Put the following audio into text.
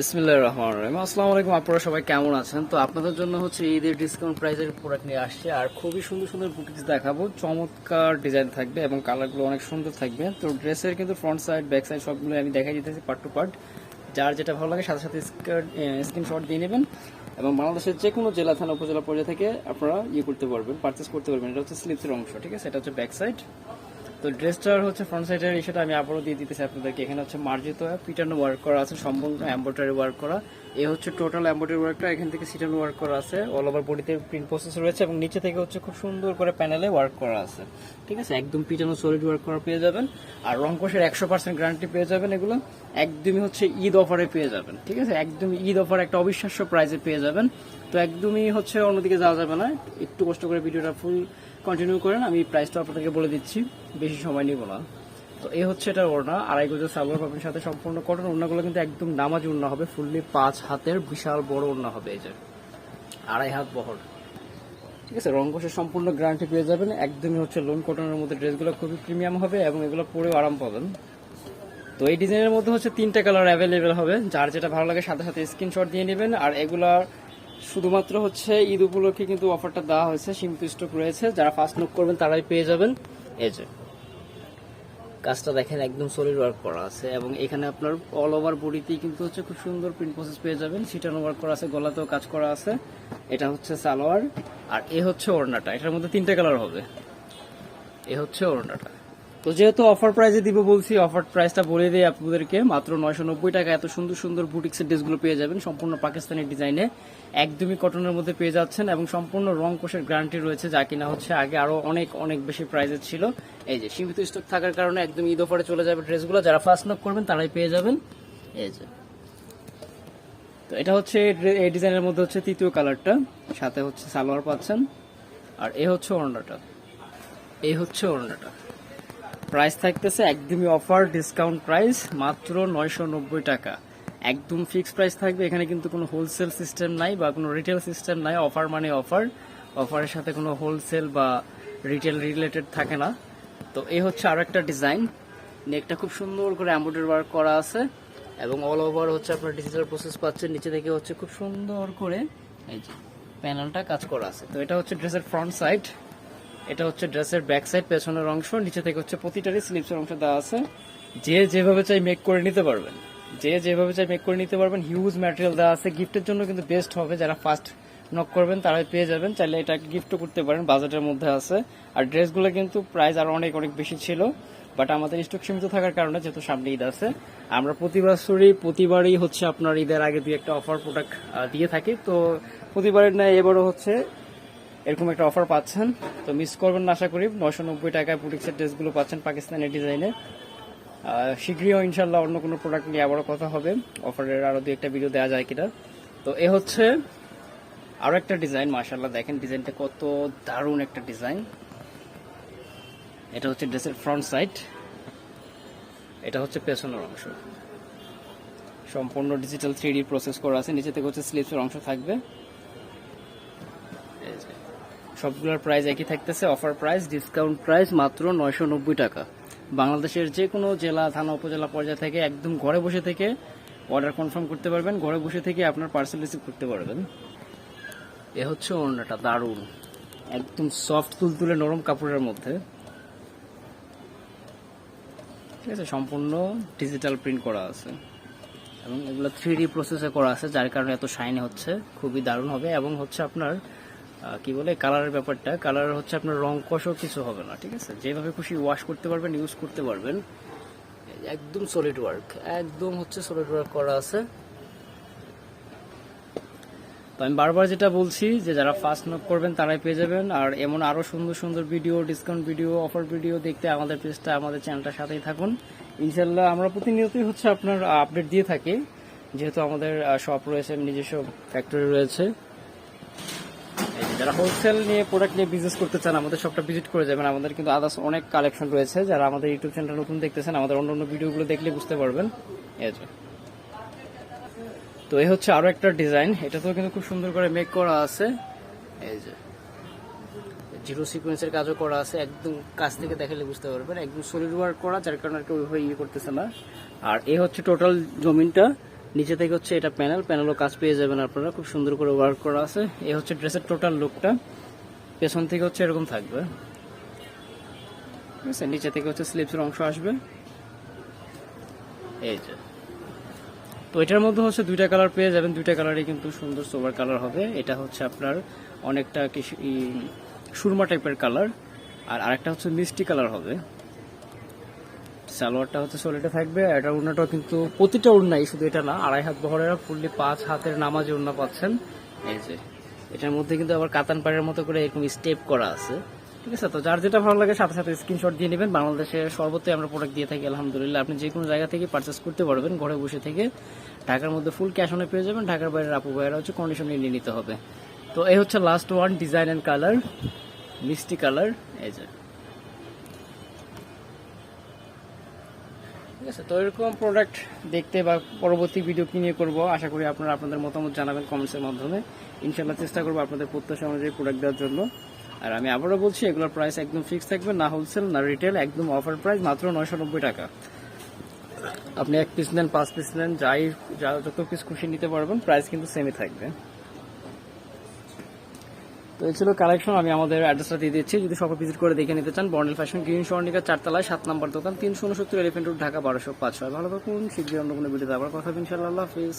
বিসমিল্লাহ রহমান রহিম। আসসালামু আলাইকুম, আপনারা সবাই কেমন আছেন? তো আপনাদের জন্য হচ্ছে ঈদের ডিসকাউন্ট প্রাইসের প্রোডাক্ট নিয়ে আসছে। আর খুবই সুন্দর সুন্দর বুটিক্স দেখাবো। চমৎকার ডিজাইন থাকবে এবং কালারগুলো অনেক সুন্দর থাকবে। তো ড্রেসের কিন্তু ফ্রন্ট সাইড ব্যাক সাইড সবগুলো আমি দেখাই দিতেছি পার্ট টু পার্ট যার যেটা ভালো লাগে সাথে সাথে স্কার্ট স্ক্রিনশট দিয়ে নেবেন। এবং বাংলাদেশের যে কোনো জেলা, থানা, উপজেলা পর্যায়ে থেকে আপনারা ইয়ে করতে পারবেন পারচেস করতে পারবেন। এটা হচ্ছে স্লিপসের অংশ, ঠিক আছে? এটা হচ্ছে ব্যাক সাইড তো ড্রেসটার হচ্ছে ফ্রন্ট সাইডের ইস্যুটা আমি আবারও দিয়ে দিতেছি আপনাদেরকে। এখানে হচ্ছে মার্জিত পিটানো ওয়ার্ক করা আছে, সম্পূর্ণ এম্ব্রয়ডারি ওয়ার্ক করা। এ হচ্ছে টোটাল এম্ব্রয়ডারি ওয়ার্কটা এখান থেকে সিটানো ওয়ার্ক করা আছে। অল ওভার বডিতে প্রিন্ট প্রসেস রয়েছে এবং নিচে থেকে হচ্ছে খুব সুন্দর করে প্যানেলে ওয়ার্ক করা আছে। ঠিক আছে? একদম পিটানো সলিড ওয়ার্ক করা পেয়ে যাবেন। আর রংকোশের একশো পার্সেন্ট গ্যারান্টি পেয়ে যাবেন এগুলো। একদমই হচ্ছে ঈদ অফারে পেয়ে যাবেন। ঠিক আছে? একদম ঈদ অফার একটা অবিশ্বাস্য প্রাইজে পেয়ে যাবেন। তো একদমই হচ্ছে অন্যদিকে যাওয়া যাবে না। একটু কষ্ট করে ভিডিওটা ফুল কন্টিনিউ করেন, আমি প্রাইসটা আপনাদেরকে বলে দিচ্ছি, বেশি সময় নিব না। তো এই হচ্ছে এটা ওড়না, আড়াই গজের সালোয়ার পাবেন, সাথে সম্পূর্ণ কটন ওড়নাগুলো কিন্তু একদম নামাজি ওড়না হবে ফুললি পাঁচ হাতের বিশাল বড় ওড়না হবে এই যে, আড়াই হাত বহর। ঠিক আছে রংকোশের সম্পূর্ণ গ্যারান্টি পেয়ে যাবেন, একদমই হচ্ছে লোন কটনের মধ্যে ড্রেসগুলো খুবই প্রিমিয়াম হবে এবং এগুলো পরেও আরাম পাবেন। তো এই ডিজাইনের মধ্যে হচ্ছে তিনটা কালার অ্যাভেলেবেল হবে, যার যেটা ভালো লাগে সাথে সাথে স্ক্রিনশট দিয়ে নেবেন, আর এগুলার শুধুমাত্র হচ্ছে ঈদ উপলক্ষে কিন্তু অফারটা দেওয়া হয়েছে, সীমিত স্টক রয়েছে। যারা ফার্স্ট নোক করবেন, তারাই পেয়ে যাবেন। এই যে, কাজটা দেখেন, একদম সলিড ওয়ার্ক করা আছে এবং এখানে আপনার অল ওভার বডিতেই কিন্তু হচ্ছে খুব সুন্দর প্রিন্ট প্রসেস পেয়ে যাবেন। সিটানো ওয়ার্ক করা আছে, গলাতেও কাজ করা আছে। এটা হচ্ছে সালোয়ার। আর এ হচ্ছে ওড়নাটা। এটার মধ্যে তিনটে কালার হবে। এ হচ্ছে ওড়নাটা। তো যেহেতু অফার প্রাইসে দিব বলছি অফার প্রাইসটা বলে দিই আপনাদেরকে, মাত্র নয়শো নব্বই টাকা। এত সুন্দর সুন্দর বুটিক্সের ড্রেসগুলো পেয়ে যাবেন, সম্পূর্ণ পাকিস্তানি ডিজাইনে একদমই কটনের মধ্যে পেয়ে যাচ্ছেন এবং সম্পূর্ণ রং কোষের গ্যারান্টি রয়েছে, যা কিনা হচ্ছে আগে আরও অনেক অনেক বেশি প্রাইসের ছিল। এই যে, সীমিত স্টক থাকার কারণে একদম ঈদ অফারে চলে যাবে ড্রেসগুলো। যারা ফার্স্ট নক করবেন, তারাই পেয়ে যাবেন। এই যে। তো এটা হচ্ছে এই ডিজাইনের মধ্যে হচ্ছে তৃতীয় কালারটা সাথে হচ্ছে সালোয়ার পাচ্ছেন। আর এ হচ্ছে ওড়নাটা। এই হচ্ছে ওড়নাটা। প্রাইস থাকতেছে একদমই অফার ডিসকাউন্ট প্রাইস মাত্র নয়শো নব্বই টাকা। একদম ফিক্সড প্রাইস থাকবে, এখানে কিন্তু কোনো হোলসেল সিস্টেম নাই বা কোনো রিটেল সিস্টেম নাই অফার মানে অফার অফারের সাথে কোনো হোলসেল বা রিটেল রিলেটেড থাকে না। তো এই হচ্ছে আরও একটা ডিজাইন নেকটা খুব সুন্দর করে এম্ব্রয়ডারি ওয়ার্ক করা আছে এবং অল ওভার হচ্ছে আপনার ডিজিটাল প্রসেস পাচ্ছেন। নিচে থেকে হচ্ছে খুব সুন্দর করে এই যে প্যানেলটা কাজ করা আছে। তো এটা হচ্ছে ড্রেসের ফ্রন্ট সাইড এটা হচ্ছে ড্রেসের ব্যাক সাইড, পেছনের অংশ, নিচে থেকে হচ্ছে প্রতিটারই স্লিপসের অংশ দেওয়া আছে। যে যেভাবে চাই মেক করে নিতে পারবেন। যে যেভাবে চাই মেক করে নিতে পারবেন হিউজ ম্যাটেরিয়াল দেওয়া আছে। গিফটের জন্য কিন্তু বেস্ট হবে। যারা ফার্স্ট নক করবেন, তারাই পেয়ে যাবেন। চাইলে এটা গিফটও করতে পারেন বাজেটের মধ্যে আছে। আর ড্রেসগুলো কিন্তু প্রাইস আরও অনেক অনেক বেশি ছিল। বাট আমাদের স্টক সীমিত থাকার কারণে যেহেতু সামনে ঈদ আছে, আমরা প্রতি বছরই, প্রতিবারই হচ্ছে আপনার ঈদের আগে দুই একটা অফার প্রোডাক্ট দিয়ে থাকি। তো প্রতিবারের ন্যায় এবারও হচ্ছে এরকম একটা অফার পাচ্ছেন। তো মিস করবেন না আশা করি। নশো নব্বই টাকায় বুটিক্সের ড্রেসগুলো পাচ্ছেন পাকিস্তানি ডিজাইনে শীঘ্রই ইনশাল্লাহ অন্য কোনো প্রোডাক্ট নিয়ে আবারও কথা হবে। অফারের আরও দু একটা ভিডিও দেওয়া যায় কিনা। তো এ হচ্ছে আরও একটা ডিজাইন মাশাল্লাহ দেখেন ডিজাইনটা কত দারুণ একটা ডিজাইন এটা হচ্ছে ড্রেসের ফ্রন্ট সাইড এটা হচ্ছে পেছনের অংশ। সম্পূর্ণ ডিজিটাল থ্রি ডি প্রসেস করা আছে। নিচে থেকে হচ্ছে স্লিপসের অংশ থাকবে। সবগুলোর প্রাইস একই থাকতেছে। অফার প্রাইস ডিসকাউন্ট প্রাইস মাত্র নয়শো নব্বই টাকা। বাংলাদেশের যে কোনো জেলা, থানা, উপজেলা পর্যায়ে থেকে একদম ঘরে বসে থেকে অর্ডার কনফার্ম করতে পারবেন। ঘরে বসে থেকে আপনার পার্সেল রিসিভ করতে পারবেন। এ হচ্ছে অন্যটা দারুণ। একদম সফট তুলতুলে নরম কাপড়ের মধ্যে। ঠিক আছে, সম্পূর্ণ ডিজিটাল প্রিন্ট করা আছে। এবং এগুলো থ্রি ডি প্রসেসে করা আছে, যার কারণে এত শাইনি হচ্ছে। খুবই দারুণ হবে। এবং হচ্ছে আপনার কি বলে কালারের ব্যাপারটা। কালার হচ্ছে আপনার রং কষও কিছু হবে না, ঠিক আছে? যেভাবে খুশি ওয়াশ করতে পারবেন ইউজ করতে পারবেন। একদম সলিড ওয়ার্ক একদম হচ্ছে সলিড ওয়ার্ক করা আছে। তো আমি বারবার যেটা বলছি, যে যারা ফার্স্ট নক করবেন, তারাই পেয়ে যাবেন। আর এমন আরও সুন্দর সুন্দর video discount video offer video দেখতে আমাদের পেজটা আমাদের চ্যানেলটার সাথেই থাকুন। ইনশাল্লাহ আমরা প্রতিনিয়তই হচ্ছে আপনার আপডেট দিয়ে থাকি। যেহেতু আমাদের শপ রয়েছে, নিজস্ব ফ্যাক্টরি রয়েছে। যারা হোলসেল নিয়ে প্রোডাক্ট নিয়ে বিজনেস করতে চান, আমাদের সবটা ভিজিট করে যাবেন। আমাদের কিন্তু আদার্স অনেক কালেকশন রয়েছে। যারা আমাদের ইউটিউব চ্যানেলটা নতুন দেখতেছেন, আমাদের অন্য অন্য ভিডিওগুলো দেখলে বুঝতে পারবেন। এই তো এই হচ্ছে আরও একটা ডিজাইন এটাতেও কিন্তু খুব সুন্দর করে মেক করা আছে। এই যে। জিরো সিকোয়েন্সের কাজও করা আছে। একদম কাছ থেকে দেখালে বুঝতে পারবেন। একদম সলিড ওয়ার্ক করা, যার কারণে আর কি ওইভাবে ইয়ে করতেছে না। আর এ হচ্ছে টোটাল জমিনটা। নিচে থেকে হচ্ছে এটা প্যানেল প্যানেলও কাজ পেয়ে যাবেন আপনারা। খুব সুন্দর করে ওয়ার্ক করা আছে। এই হচ্ছে ড্রেসের টোটাল লুকটা পেছন থেকে হচ্ছে এরকম থাকবে। ঠিক আছে? নিচে থেকে হচ্ছে স্লিপসের অংশ আসবে। এই যে। তো এটার মধ্যে হচ্ছে দুইটা কালার পেয়ে যাবেন। দুইটা কালারই কিন্তু সুন্দর সোবার কালার হবে। এটা হচ্ছে আপনার অনেকটা সুরমা টাইপের কালার আর আরেকটা হচ্ছে মিষ্টি কালার হবে। সালোয়ারটা হচ্ছে সোলেটে থাকবে এটা উড়নাটাও কিন্তু প্রতিটা উড়নাই শুধু এটা না, আড়াই হাত বহরের ফুললি পাঁচ হাতের নামাজে উড়না পাচ্ছেন। এই যে, এটার মধ্যে কিন্তু আবার কাতান পাড়ের মতো করে এরকম স্টেপ করা আছে। ঠিক আছে, তো যার যেটা ভালো লাগে সাথে সাথে স্ক্রিনশট দিয়ে নেবেন। বাংলাদেশে সর্বত্রই আমরা প্রোডাক্ট দিয়ে থাকি, আলহামদুলিল্লাহ। আপনি যে কোনো জায়গা থেকে পারচেস করতে পারবেন, ঘরে বসে থেকে। ঢাকার মধ্যে ফুল ক্যাশ অনে পেয়ে যাবেন। ঢাকার বাইরের আপু ভাইয়েরা হচ্ছে কন্ডিশন নিয়ে নিতে হবে। তো এই হচ্ছে last one design and colour মিষ্টি কালার এই যে। ঠিক আছে? তো এরকম প্রোডাক্ট দেখতে বা পরবর্তী ভিডিও কি নিয়ে করব, আশা করি আপনারা আপনাদের মতামত জানাবেন কমেন্টসের মাধ্যমে। ইনশাল্লাহ চেষ্টা করব আপনাদের প্রত্যাশা অনুযায়ী প্রোডাক্ট দেওয়ার জন্য। আর আমি আবারও বলছি, এগুলোর প্রাইস একদম ফিক্স থাকবে, না হোলসেল না রিটেল একদম অফার প্রাইস মাত্র নয়শো নব্বই টাকা। আপনি এক পিস নেন, পাঁচ পিস নেন, যাই, যা, যত পিস খুশি নিতে পারবেন প্রাইস কিন্তু সেমই থাকবে। তো এই ছিল কালেকশন আমি আমাদের অ্যাড্রেসটা দিয়ে দিচ্ছি। যদি সবাই ভিজিট করে দেখে নিতে চান বর্ণেল ফ্যাশন গ্রিন স্বর্ণিকা চারতলায়, সাত নম্বর দোকান, তিনশো উনসত্তর এলিফেন্ট রোড ঢাকা, বারোশো পাঁচ। ছয় ভালো থাকুন, শীঘ্রই অন্য কোনো ভিডিওতে আবার কথা হবে, ইনশাআল্লাহ। হাফিজ।